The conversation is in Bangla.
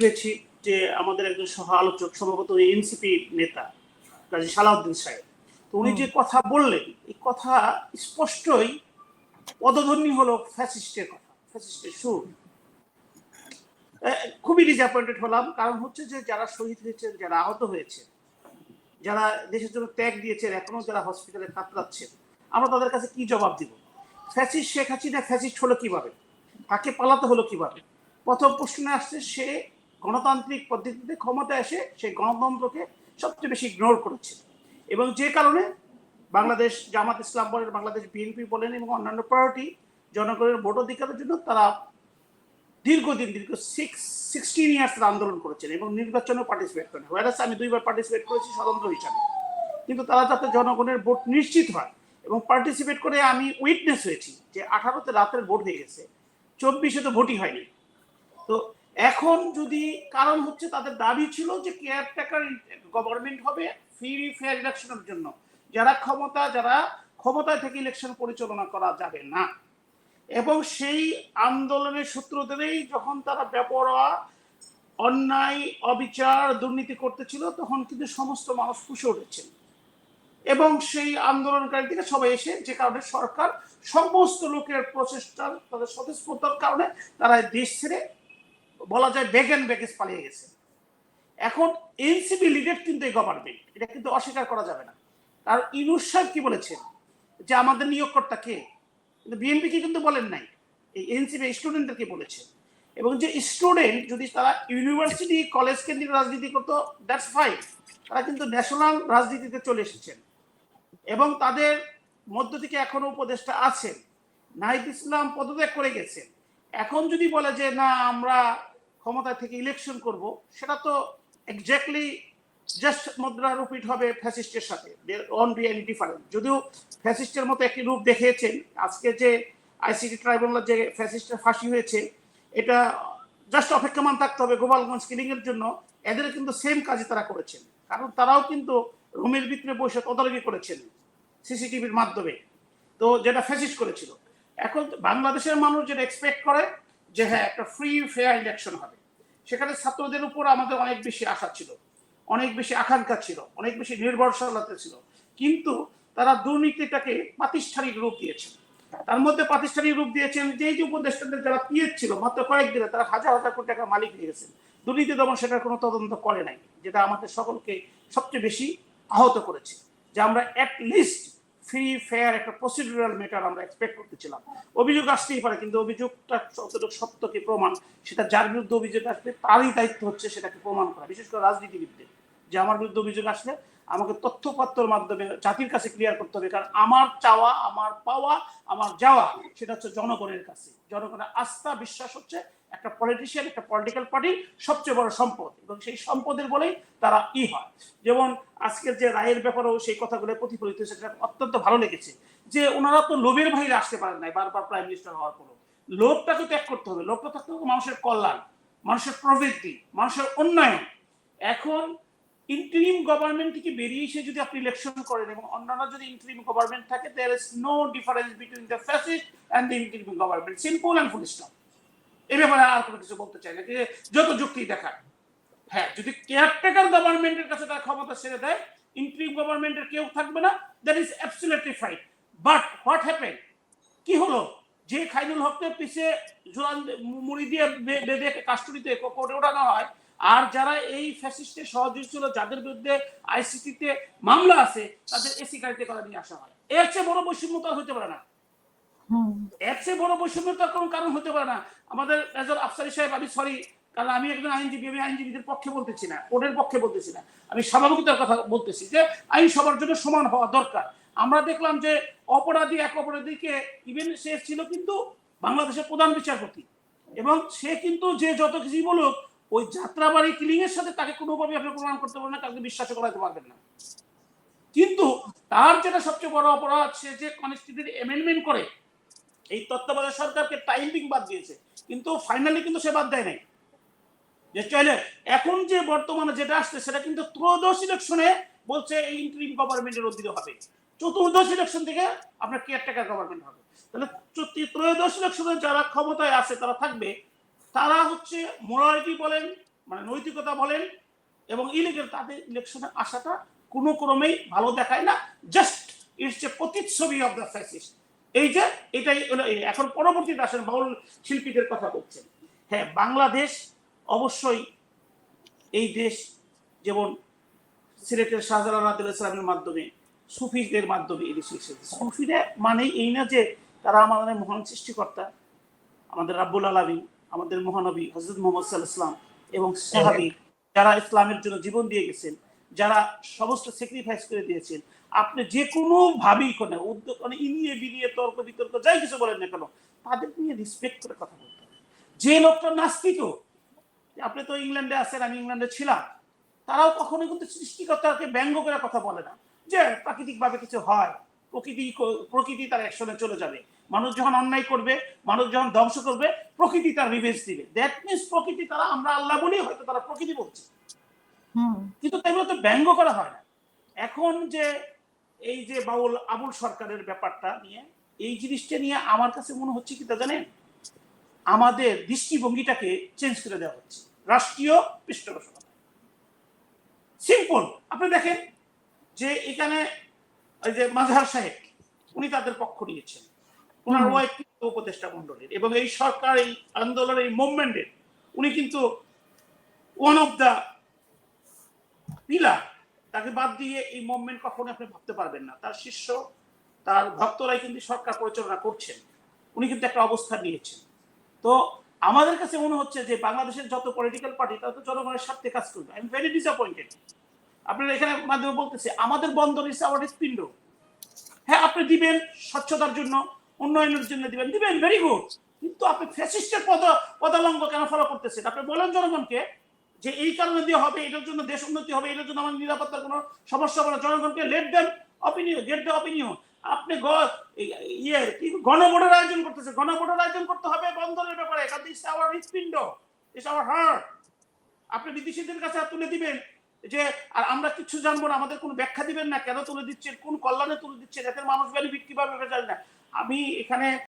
হয়েছি যে আমাদের একজন সহ আলোচক সম্ভবত এনসিপি নেতা কাজী সালাউদ্দিন সাহেব। তো উনি যে কথা বললেন এই কথা স্পষ্টই পদধ্বনি হলো ফ্যাসিস্টের কথা ফ্যাসিস্টের সুর। খুবই ডিসঅ্যাপয়েন্টেড হলাম কারণ হচ্ছে যে যারা শহীদ হয়েছেন যারা আহত হয়েছে যারা দেশের জন্য ত্যাগ দিয়েছেন এখনও যারা হসপিটালে কাতরাচ্ছেন আমরা তাদের কাছে কি জবাব দিব? ফ্যাসিস্ট শেখ হাসিনা ফ্যাসিস্ট হলো কীভাবে? তাকে পালাতে হলো কীভাবে? প্রথম প্রশ্নে আসছে সে গণতান্ত্রিক পদ্ধতিতে ক্ষমতা এসে সেই গণতন্ত্রকে সবচেয়ে বেশি ইগনোর করেছে। এবং যে কারণে বাংলাদেশ, জামাত ইসলাম বলেন, বাংলাদেশ বিএনপি বলেন এবং অন্যান্য পার্টি জনগণের ভোট অধিকারের জন্য তারা দীর্ঘদিন, দীর্ঘ সিক্স সিক্সটিন ইয়ার্স তারা আন্দোলন করেছেন এবং নির্বাচনেও পার্টিসিপেট করেন ওয়ারাস আমি দুইবার পার্টিসিপেট করেছি স্বতন্ত্র হিসাবে। কিন্তু তারা যাতে জনগণের ভোট নিশ্চিত হয় এবং পার্টিসিপেট করে, আমি উইটনেস হয়েছি যে আঠারোতে রাতের ভোট হয়ে গেছে, চব্বিশে তো ভোটই হয়নি। তো এখন যদি কারণ হচ্ছে তাদের দাবি ছিল যে কেয়ারটেকার গভর্নমেন্ট হবে ফ্রি ফেয়ার ইলেকশনের জন্য। যারা ক্ষমতা, যারা ক্ষমতায় থেকে ইলেকশন পরিচালনা করা যাবে না। এবং সেই আন্দোলনের সূত্র ধরেই যখন তারা বেপরোয়া, অন্যায়, অবিচার, দুর্নীতি করতেছিল, তখন কিন্তু সমস্ত মানুষ ফুসে উঠেছেন এবং সেই আন্দোলনকারী থেকে সবাই এসে যে কারণে সরকার সমস্ত লোকের প্রচেষ্টার তাদের স্বতঃস্ফূর্তর কারণে তারা দেশ ছেড়ে বলা যায় বেগেন বেগেজ পালিয়ে গেছে। এখন এনসিপি লিডেড কিন্তু এই গভর্নমেন্ট এটা কিন্তু অস্বীকার করা যাবে না। আর ইনুস সাহেব কি বলেছেন? যে আমাদের নিয়োগকর্তা কে? কিন্তু বিএনপি কি কিন্তু বলেন নাই। এই এনসিপি স্টুডেন্টদেরকে বলেছে। এবং যে স্টুডেন্ট যদি তারা ইউনিভার্সিটি কলেজ কেন্দ্রিক রাজনীতি করতো দ্যাটস ফাইন তারা কিন্তু ন্যাশনাল রাজনীতিতে চলে এসেছেন। এবং তাদের মধ্য থেকে এখনও উপদেষ্টা আছেন। নাহিদ ইসলাম পদত্যাগ করে গেছেন। এখন যদি বলে যে, না, আমরা ক্ষমতা থেকে ইলেকশন করব, সেটা তো এক্স্যাক্টলি জাস্ট মুদ্রা রূপিট হবে ফ্যাসিস্টের সাথে অন বি এনি ডিফারেন্ট যদিও ফ্যাসিস্টের মতো একটি রূপ দেখিয়েছেন, আজকে যে আইসিটি ট্রাইব্যুনাল যে ফ্যাসিস্টের ফাঁসি হয়েছে, এটা জাস্ট অপেক্ষমান থাকতে হবে গোপালগঞ্জ কিলিং এর জন্য, এদের কিন্তু সেম কাজই তারা করেছেন। কারণ তারাও কিন্তু রুমের ভিতরে বসে তদারকি করেছেন সিসিটিভির মাধ্যমে, তো যেটা ফ্যাসিস্ট করেছিল। এখন বাংলাদেশের মানুষ যেটা এক্সপেক্ট করে যে হ্যাঁ একটা ফ্রি ফেয়ার ইলেকশন হবে। সেখানে ছাত্রদের উপর আমাদের অনেক বেশি আশা ছিল, অনেক বেশি আকাঙ্ক্ষা ছিল, অনেক বেশি নির্ভরশীলতা ছিল। কিন্তু তারা দুর্নীতিটাকে প্রাতিষ্ঠানিক রূপ দিয়েছেন। তার মধ্যে প্রাতিষ্ঠানিক রূপ দিয়েছেন যে যে উপদেষ্টাদের যারা পিএস ছিল, মাত্র কয়েকদিনে তারা হাজার হাজার কোটি টাকা মালিক হয়ে গেছেন। দুর্নীতি দমন সেটার কোনো তদন্ত করে নাই, যেটা আমাদের সকলকে সবচেয়ে বেশি আহত করেছে। যে আমরা অ্যাট লিস্ট ফ্রি ফেয়ার একটা প্রসিডিউরাল মেটার আমরা এক্সপেক্ট করতেছিলাম। অভিযোগ আসতেই পারে, কিন্তু অভিযোগটা কতটুকু সত্য কি প্রমাণ? সেটা যার বিরুদ্ধে অভিযোগ আসবে, তারই দায়িত্ব হচ্ছে সেটাকে প্রমাণ করা। বিশেষ করে রাজনীতিবিদদের, যে আমার বিরুদ্ধে অভিযোগ আসলে আমাকে তথ্যপত্রের মাধ্যমে জাতির কাছে ক্লিয়ার করতে হবে, কারণ আমার চাওয়া, আমার পাওয়া, আমার যাওয়া, সেটা হচ্ছে জনগণের কাছে। জনগণের আস্থা, বিশ্বাস হচ্ছে একটা পলিটিশিয়ান একটা পলিটিক্যাল পার্টির সবচেয়ে বড় সম্পদ। এবং সেই সম্পদের বলেই তারা ই হয়। যেমন আজকের যে রায়ের ব্যাপারেও সেই কথাগুলো প্রতিফলিত হয়েছে, সেটা অত্যন্ত ভালো লেগেছে যে ওনারা তো লোভের বাইরে আসতে পারেন নাই বারবার প্রাইম মিনিস্টার হওয়ার পরও। লোভটাকে ত্যাগ করতে হবে। লোভটা থাকতে হবে মানুষের কল্যাণ, মানুষের প্রবৃত্তি, মানুষের উন্নয়ন। এখন ইন্টারিম গভর্নমেন্ট থেকে বেরিয়ে এসে যদি আপনি ইলেকশন করেন এবং অন্যান্য যদি ইন্টারিম গভর্নমেন্ট থাকে there is no difference between the fascist and the interim government simple and full stop এ ব্যাপারে আর কোনো কিছু বলতে চাই না যত যুক্তি দেখায় হ্যাঁ যদি কেয়ারটেকার গভর্নমেন্টের কাছে তার ক্ষমতা ছেড়ে দেয় ইন্টারিম গভর্নমেন্টের কেউ থাকবে না that is absolutely fine but what happen কি হলো? যে খাইনুল হককে পিছে জোরান মুড়ি দিয়ে বেঁধে কাস্টডিতে কোর্টে ওঠানো হয়, আর যারা এই ফ্যাসিস্টের সহযোগী ছিল, যাদের বিরুদ্ধে আইসিটিতে মামলা আছে, তাদের এসি গাড়িতে করা নিয়ে আসা হয়। এর চেয়ে বড় বৈষম্য তো আর হতে পারে না। এর চেয়ে বড় কোনো কারণ হতে পারে না। আমাদের আফসারি সাহেব, আমি সরি কারণ আমি একজন আইনজীবী, আমি আইনজীবীদের পক্ষে বলতেছি না কোর্টের পক্ষে বলতেছি না। আমি স্বাভাবিকতার কথা বলতেছি যে, আইন সবার জন্য সমান হওয়া দরকার। আমরা দেখলাম যে, অপরাধী এক অপরাধীকে ইভেন সে ছিল কিন্তু বাংলাদেশের প্রধান বিচারপতি। এবং সে কিন্তু যে যত কিছুই বলুক, ওই যাত্রাবাড়ি কিলিং এর সাথে তাকে কোনোভাবে আপনি প্রমাণ করতে পারবেন না, কাউকে বিশ্বাস করাতে পারবেন না। কিন্তু তার যেটা সবচেয়ে বড় অপরাধ, সে যে কনস্টিটিউশন অ্যামেন্ডমেন্ট করে এই তত্ত্বাবধায়ক সরকারকে টাইমিং বাদ দিয়েছে। কিন্তু ফাইনালি কিন্তু সে বাদ দেয় নাই। যে চাইলে এখন যে বর্তমানে যেটা আসছে, সেটা কিন্তু ত্রয়োদশ ইলেকশনে বলছে এই ইন্টারিম গভর্নমেন্টের অধীনে হবে। চতুর্দশ ইলেকশন থেকে আপনার কেয়ারটেকার গভর্নমেন্ট হবে। তাহলে ত্রয়োদশ ইলেকশনে যারা ক্ষমতায় আছে, তারা থাকবে, তারা হচ্ছে মোরালিটি বলেন মানে নৈতিকতা বলেন, এবং ইলিগেল তাদের ইলেকশনে আসাটা কোনো ক্রমেই ভালো দেখায় না। জাস্ট ইটস এ প্রতিচ্ছবি অফ দ্য ফ্যাসিস্ট এই যে, এটাই এখন পরবর্তীতে আসেন বাউল শিল্পীদের কথা বলছেন। হ্যাঁ বাংলাদেশ অবশ্যই এই দেশ যেমন সিলেটের শাহজালাল আদিল ইসলামের মাধ্যমে, সুফিদের মাধ্যমে এই দেশে এসেছে। সুফিরা মানে এই না যে তারা আমাদের মহান সৃষ্টিকর্তা, আমাদের রাব্বুল আলমী আমাদের মহানবী হজরত মোহাম্মদ সাল্লাহ ইসলাম এবং সাহাবি, যারা ইসলামের জন্য জীবন দিয়ে গেছেন যারা সমস্ত স্যাক্রিফাইস করে দিয়েছেন, আপনি যে কোনো ভাবেই কোনো, উদ্যোগ মানে ইনিয়ে বিনিয়ে, তর্ক বিতর্ক, যাই কিছু বলেন না কেন, তাদের নিয়ে রিসপেক্ট করে কথা বলতে যে লোকটা নাস্তিক আপনি তো ইংল্যান্ডে আছেন, আমি ইংল্যান্ডে ছিলাম, তারাও কখনো কিন্তু সৃষ্টিকর্তাকে ব্যঙ্গ করে কথা বলে না, যে প্রাকৃতিকভাবে কিছু হয়, প্রকৃতি প্রকৃতি তার অ্যাকশনে চলে যাবে। মানুষ যখন অন্যায় করবে, মানুষ যখন ধ্বংস করবে, প্রকৃতি তার রিভেঞ্জ দিবে। দ্যাট মিনস প্রকৃতি তারা আমরা আল্লাহ বলি হয়তো তারা প্রকৃতি বলছে। কিন্তু তেমনি তো ব্যঙ্গ করা হয় না। এখন যে এই যে বাউল আবুল সরকারের ব্যাপারটা নিয়ে এই জিনিসটা নিয়ে আমার কাছে মনে হচ্ছে কি তা জানেন? আমাদের দৃষ্টিভঙ্গিটাকে চেঞ্জ করে দেওয়া হচ্ছে। রাষ্ট্রীয় পৃষ্ঠপোষকতা। সিম্পল আপনি দেখেন যে এখানে ওই যে মাঝহার সাহেব উনি তাদের পক্ষ নিয়েছেন। ওনার। ওয়াইফ কিন্তু উপদেষ্টা মন্ডলীর এবং এই সরকার এই আন্দোলনের এই মুভমেন্টের উনি কিন্তু ওয়ান অফ দ্য পিলার, তাকে বাদ দিয়ে এই মুভমেন্ট কখনো আপনি ভাবতে পারবেন না। তার শিষ্য, তার ভক্তরাই কিন্তু সরকার পরিচালনা করছেন। উনি কিন্তু একটা অবস্থান নিয়েছেন। তো আমাদের কাছে মনে হচ্ছে যে বাংলাদেশের যত পলিটিক্যাল পার্টি তারা তো জনগণের স্বার্থে কাজ করবে। আই এম ভেরি ডিসঅ্যাপয়েন্টেড আপনারা এখানে মাধ্যমে বলতেছে, আমাদের বন্দর ইস আওয়ার হৃৎপিণ্ড হ্যাঁ আপনি দিবেন স্বচ্ছতার জন্য, উন্নয়নের জন্য দিবেন দিবেন ভেরি গুড কিন্তু আপনি ফ্যাসিস্টের পদ, পদালঙ্গ কেন ফলো করতেছেন? আপনি বলেন জনগণকে যে এই কারণে দিয়ে হবে, এটার জন্য দেশ উন্নতি হবে, এটার জন্য আমার নিরাপত্তার কোনো সমস্যা হবে না। জনগণকে let them opinion get the opinion আপনি ইয়ে গণভোটের আয়োজন করতেছে। গণভোটের আয়োজন করতে হবে বন্দরের ব্যাপারে। কারণ আওয়ার হৃৎপিণ্ড ইস আওয়ার হার্ট আপনি বিদেশিদের কাছে তুলে দিবেন যে, আর আমরা কিছু জানব না, আমাদের কোনো ব্যাখ্যা দিবেন না, কেন তুলে দিচ্ছেন, কোন কল্যাণে তুলে দিচ্ছেন এতে মানুষ বেনিফিট কীভাবে জানি না। আমি এখানে